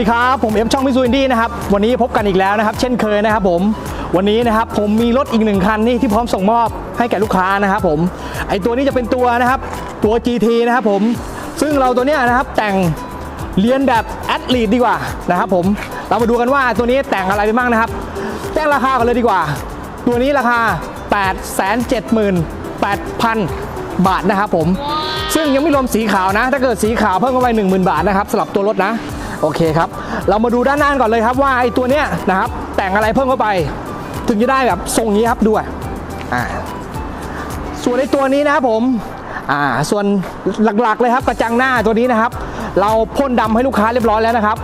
ดีครับ ผมเอฟช่องมิซูอินดี้นะครับวันนี้พบกันอีกแล้วนะครับ เช่นเคยนะครับผมวันนี้นะครับผมมีรถอีกหนึ่งคันนี่ที่พร้อมส่งมอบให้แก่ลูกค้านะครับผมไอตัวนี้จะเป็นตัวนะครับตัว GT นะครับผมซึ่งเราตัวเนี้ยนะครับแต่งเรียนแบบแอดลีดดีกว่านะครับผมเรามาดูกันว่าตัวนี้แต่งอะไรไปบ้างนะครับแจ้งราคากันเลยดีกว่า ตัวนี้ราคา 878,000 บาทนะครับผมซึ่งยังไม่รวมสีขาวนะ ถ้าเกิดสีขาวเพิ่มเข้าไป10,000 บาทนะครับสำหรับตัวรถนะ โอเคครับ เรามาดูด้านหน้าก่อนเลยครับว่าไอ้ตัวเนี้ยนะครับแต่งอะไรเพิ่มเข้าไป ถึงจะได้แบบทรงนี้ครับด้วยอ่าส่วนไอ้ตัวนี้นะครับผมอ่าส่วนหลักๆเลยครับกระจังหน้าตัวนี้นะครับ เราพ่นดำให้ลูกค้าเรียบร้อยแล้วนะครับ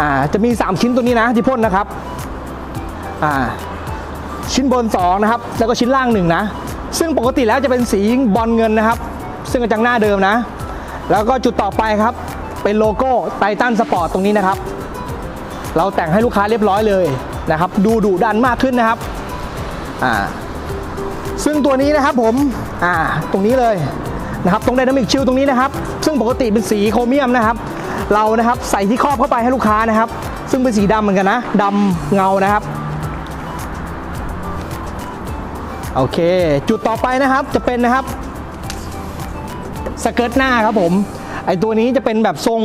อ่าจะมี 3 ชิ้นตัวนี้นะที่พ่นนะครับอ่าชิ้นบน 2 นะครับ แล้วก็ชิ้นล่าง1นะ ซึ่งปกติแล้วจะเป็นสีบอลเงินนะครับ ซึ่งกระจังหน้าเดิมนะ แล้วก็จุดต่อไปครับ เป็นโลโก้ไททันสปอร์ตตรงนี้นะครับ เราแต่งให้ลูกค้าเรียบร้อยเลยนะครับ ดูดุดันมากขึ้นนะครับอ่าซึ่งตัวนี้นะครับผมอ่าตรงนี้เลยนะครับตรงไดนามิกชิลตรงนี้นะครับ ซึ่งปกติเป็นสีโครเมียมนะครับ เรานะครับใส่ที่ครอบเข้าไปให้ลูกค้านะครับ ซึ่งเป็นสีดำเหมือนกันนะดำเงานะครับโอเค จุดต่อไปนะครับจะเป็นนะครับสเกิร์ตหน้าครับผม ไอตัวนี้จะเป็นแบบทรง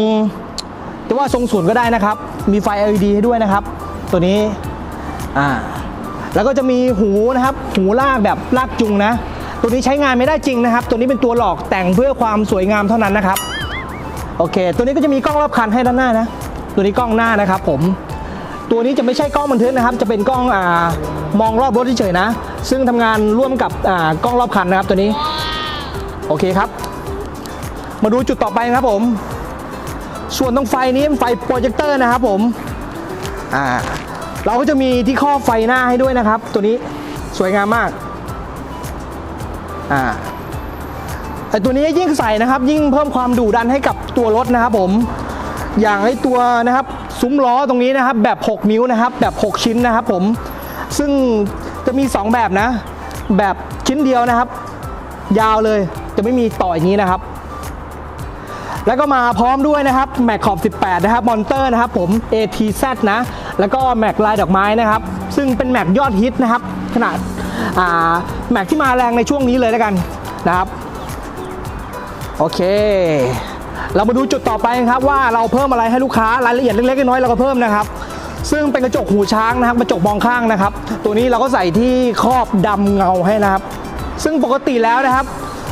จะว่าทรงศูนย์ก็ได้นะครับ มีไฟ LED ให้ด้วยนะครับ ตัวนี้อ่าแล้วก็จะมีหูนะครับ หูลากแบบลากจุงนะ ตัวนี้ใช้งานไม่ได้จริงนะครับ ตัวนี้เป็นตัวหลอกแต่งเพื่อความสวยงามเท่านั้นนะครับ โอเค ตัวนี้ก็จะมีกล้องรอบคันให้ด้านหน้านะ ตัวนี้กล้องหน้านะครับ ผม ตัวนี้จะไม่ใช่กล้องบันทึกนะครับ จะเป็นกล้องอามองรอบรถเฉยๆนะ ซึ่งทำงานร่วมกับอ่ากล้องรอบคันนะครับ ตัวนี้ โอเคครับ มาดูจุดต่อไปครับผม ส่วนตรงไฟนี้เป็นไฟโปรเจคเตอร์นะครับผมอ่าเราก็จะมีที่ครอบไฟหน้าให้ด้วยนะครับ ตัวนี้สวยงามมากอ่าไอตัวนี้ยิ่งใส่นะครับ ยิ่งเพิ่มความดุดันให้กับตัวรถนะครับผมอย่างไอตัวนะครับซุ้มล้อตรงนี้นะครับ แบบ 6 นิ้วนะครับ แบบ 6 ชิ้นนะครับผมซึ่งจะมี 2 แบบนะ แบบชิ้นเดียวนะครับ ยาวเลยจะไม่มีต่ออย่างนี้นะครับ แล้วก็มาพร้อมด้วยนะครับแม็กขอบ 18 นะครับมอนเตอร์นะครับผม ATZ นะ แล้วก็แม็กลายดอกไม้นะครับ ซึ่งเป็นแม็กยอดฮิตนะครับ ขนาดาแม็กที่มาแรงในช่วงนี้เลยแล้วกันนะครับ โอเค เรามาดูจุดต่อไปนะครับว่าเราเพิ่มอะไรให้ลูกค้ารายละเอียดเล็กๆน้อยๆเราก็เพิ่มนะครับซึ่งเป็นกระจกหูช้างนะครับกระจกมองข้างนะครับ ตัวนี้เราก็ใส่ที่ครอบดำเงาให้นะครับ ซึ่งปกติแล้วนะครับ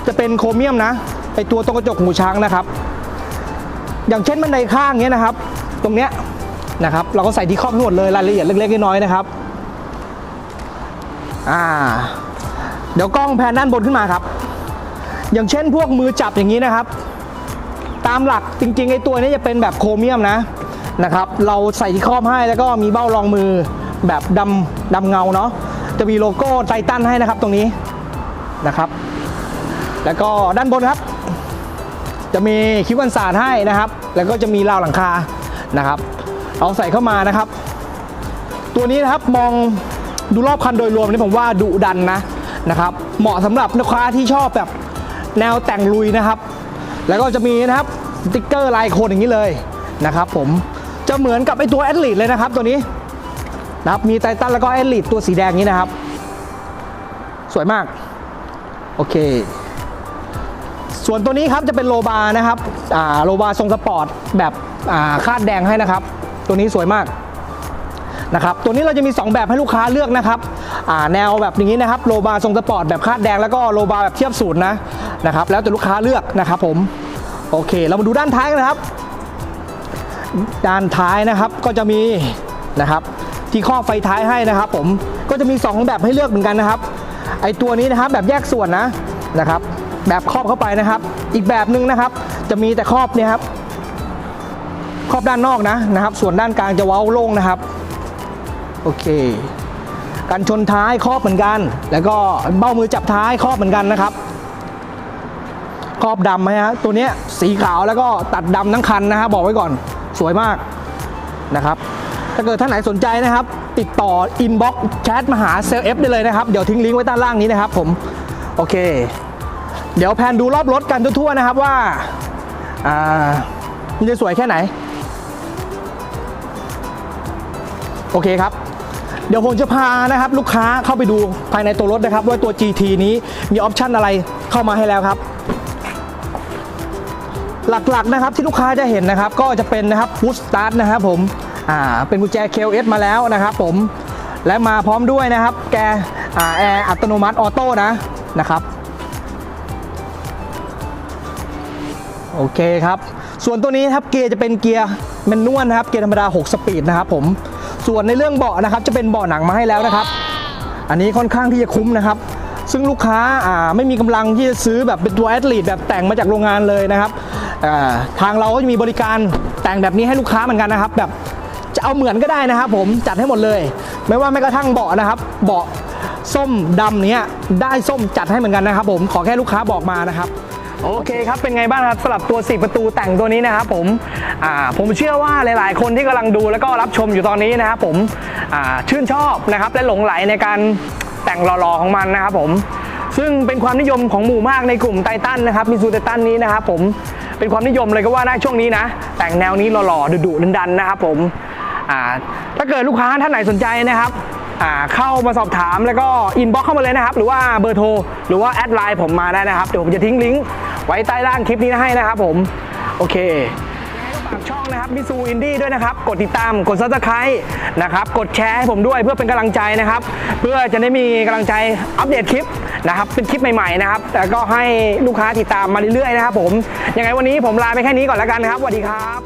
จะเป็นโครเมียมนะไอตัวตรงกระจกหูช้างนะครับ อย่างเช่นบันไดข้างเนี้ยนะครับ ตรงเนี้ยนะครับเราก็ใส่ที่ครอบทั้งหมดเลยรายละเอียดเล็กๆน้อยๆนะครับอ่าเดี๋ยวกล้องแพนด้านบนขึ้นมาครับ อย่างเช่นพวกมือจับอย่างนี้นะครับ ตามหลักจริงๆไอ้ตัวนี้จะเป็นแบบโครเมียมนะนะครับเราใส่ที่ครอบให้แล้วก็มีเบ้ารองมือแบบดำดำเงาเนาะจะมีโลโก้ไททันให้นะครับตรงนี้นะครับ แล้วก็ด้านบนครับ จะมีคิ้วกันสาดให้นะครับ แล้วก็จะมีราวหลังคานะครับ เอาใส่เข้ามานะครับ ตัวนี้นะครับมองดูรอบคันโดยรวมนี่ผมว่าดุดันนะนะครับ เหมาะสำหรับลูกค้าที่ชอบแบบแนวแต่งลุยนะครับ แล้วก็จะมีนะครับสติ๊กเกอร์ลายโคนอย่างนี้เลยนะครับผมจะเหมือนกับไอตัวแอดลีดเลยนะครับ ตัวนี้นะครับมีไททันแล้วก็แอดลีดตัวสีแดงนี้นะครับ สวยมาก โอเค ส่วนตัวนี้ครับจะเป็นโลบานะครับโลบาทรงสปอร์ตแบบคาดแดงให้นะครับ ตัวนี้สวยมากนะครับตัวนี้เราจะมี 2 แบบให้ลูกค้าเลือกนะครับแนวแบบนี้นะครับโลบาทรงสปอร์ตแบบคาดแดงแล้วก็โลบาแบบเทียบศูนย์นะนะครับแล้วแต่ลูกค้าเลือกนะครับผมโอเค เรามาดูด้านท้ายกันนะครับ ด้านท้ายนะครับก็จะมีนะครับที่ข้อไฟท้ายให้นะครับ ผมก็จะมี 2 แบบให้เลือกเหมือนกันนะครับไอตัวนี้นะครับแบบแยกส่วนนะนะครับ แบบครอบเข้าไปนะครับ อีกแบบหนึ่งนะครับ จะมีแต่ครอบเนี่ยครับ ครอบด้านนอกนะนะครับ ส่วนด้านกลางจะเว้าโล่งนะครับ โอเคกันชนท้ายครอบเหมือนกัน แล้วก็เบ้ามือจับท้ายครอบเหมือนกันนะครับ ครอบดำไหมฮะตัวเนี้ยสีขาวแล้วก็ตัดดำทั้งคันนะฮะบอกไว้ก่อนสวยมากนะครับ ถ้าเกิดท่านไหนสนใจนะครับ ติดต่ออินบ็อกซ์แชทมาหาเซลเอฟได้เลยนะครับ เดี๋ยวทิ้งลิงก์ไว้ใต้ล่างนี้นะครับผม โอเค เดี๋ยวแพนดูรอบรถกันทั่วๆนะครับว่าอ่ามันจะสวยแค่ไหน โอเคครับ เดี๋ยวผมจะพานะครับ ลูกค้าเข้าไปดูภายในตัวรถนะครับ ว่าตัว GT นี้มีออปชันอะไรเข้ามาให้แล้วครับ หลักๆนะครับที่ลูกค้าจะเห็นนะครับ ก็จะเป็นนะครับพุชสตาร์ทนะครับผมอ่าเป็นกุญแจ KLS มาแล้วนะครับผมและมาพร้อมด้วยนะครับ แกอ่าแอร์อัตโนมัติออโต้นะนะครับ โอเคครับ ส่วนตัวนี้ครับเกียร์จะเป็นเกียร์แมนนวลนะครับ เกียร์ธรรมดา 6 สปีดนะครับผม ส่วนในเรื่องเบาะนะครับ จะเป็นเบาะหนังมาให้แล้วนะครับ อันนี้ค่อนข้างที่จะคุ้มนะครับ ซึ่งลูกค้าอ่าไม่มีกำลังที่จะซื้อแบบเป็นตัวแอดลีดแบบแต่งมาจากโรงงานเลยนะครับ ทางเราก็จะมีบริการแต่งแบบนี้ให้ลูกค้าเหมือนกันนะครับ แบบจะเอาเหมือนก็ได้นะครับ ผมจัดให้หมดเลย ไม่ว่าแม้กระทั่งเบาะนะครับ เบาะส้มดำเนี้ยได้ส้มจัดให้เหมือนกันนะครับ ผมขอแค่ลูกค้าบอกมานะครับ โอเคครับ เป็นไงบ้างครับสำหรับตัว 4 ประตูแต่งตัวนี้นะครับผมอ่าผมเชื่อว่าหลาย ๆ คนที่กำลังดูแล้วก็รับชมอยู่ตอนนี้นะครับผมอ่าชื่นชอบนะครับและหลงไหลในการแต่งหล่อ ๆ ของมันนะครับผมซึ่งเป็นความนิยมของหมู่มากในกลุ่มไททันนะครับมิซูไททันนี้นะครับผมเป็นความนิยมเลยก็ว่าได้ช่วงนี้นะ แต่งแนวนี้หล่อๆดุๆดันๆนะครับผมถ้าเกิดลูกค้าท่านไหนสนใจนะครับเข้ามาสอบถามแล้วก็อินบ็อกเข้ามาเลยนะครับ หรือว่าเบอร์โทร หรือว่าแอดไลน์ผมมาได้นะครับ เดี๋ยวผมจะทิ้งลิงก์ ไว้ใต้ล่างคลิปนี้ให้นะครับผม โอเคฝากช่องนะครับมิซูอินดี้ด้วยนะครับ กดติดตามกดซับสไครต์นะครับ กดแชร์ให้ผมด้วยเพื่อเป็นกำลังใจนะครับ เพื่อจะได้มีกำลังใจอัปเดตคลิปนะครับเป็นคลิปใหม่ๆนะครับแล้วก็ให้ลูกค้าติดตามมาเรื่อยๆนะครับผมยังไงวันนี้ผมลาไปแค่นี้ก่อนแล้วกันนะครับสวัสดีครับ